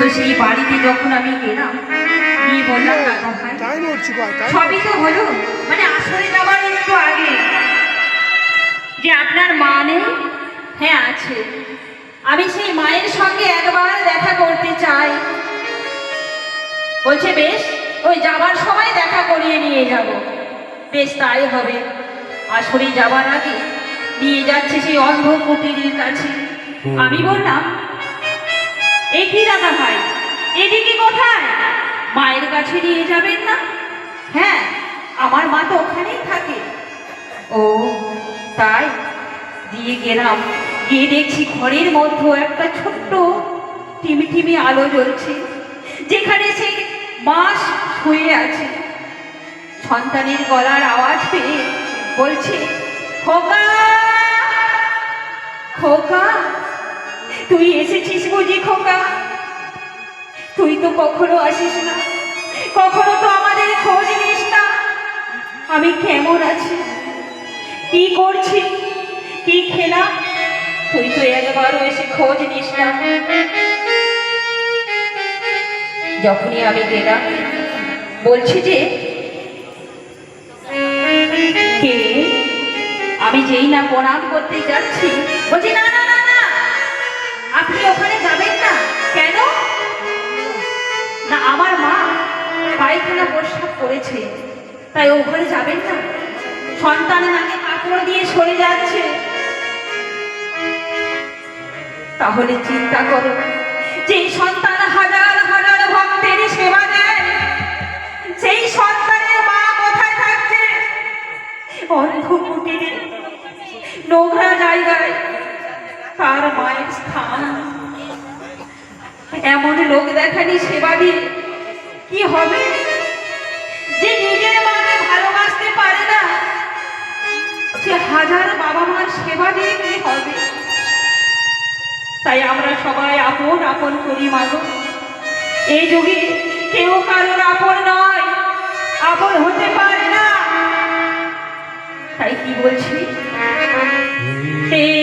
তো সেই বাড়িতে যখন আমি গেলাম গিয়ে বললাম দাদা ভাই সবই তো হলো মানে আসরে যাবার একটু আগে। যে আপনার মা নেই? হ্যাঁ আছে। আমি সেই মায়ের সঙ্গে একবার দেখা করতে চাই। বলছে বেশ ওই যাবার সময় দেখা করিয়ে নিয়ে যাব। বেশ তাই হবে। আসরে যাবার আগে নিয়ে যাচ্ছে সেই অন্ধ কুটিরের কাছে। আমি বললাম দাদা ভাই। এদিকে কোথায়? মায়ের কাছে নিয়ে যাবেন না? হ্যাঁ আমার মা তো ওখানেই থাকে। ও, তাই? দিয়ে গেলাম। গিয়ে দেখছি ঘরের মধ্যে একটা ছোট্ট টিমি টিমি আলো জ্বলছে, যেখানে সেই মাস শুয়ে আছে। সন্তানের গলার আওয়াজ পেয়ে বলছে, খোকা! খোকা! তুই এসেছিস বুঝি খোকা? তুই তো কখনো আসিস না। কখনো তো আমাদের খোঁজ নিস না। আমি কেমন আছি? কি করছি? কি খেলা তুই তো একবারও এসে খোঁজ নিস না। যখনই আমি গেলাম, বলছি যে, কে? আমি যেই না প্রণাম করতে যাচ্ছি। বলছি, না না করেছে। তাই ও ঘরে যাবেন না। সন্তানের আগে কাপড় দিয়ে সরে যাচ্ছে। তাহলে চিন্তা করো যে সন্তান হাজার হাজার ভক্তের সেবা দেয়, সেই সন্তানের মা কোথায় থাকছে? নোংরা জায়গায় তার মায়ের স্থান। এমন লোক দেখানি সেবা দিয়ে কি হবে? হাজার বাবা মার সেবা দিয়ে কি হবে? তাই আমরা সবাই আপন আপন করি মাগো এই যুগে কেউ কারোর আপন নয় আপন হতে পারে না। তাই কি বলছি? এ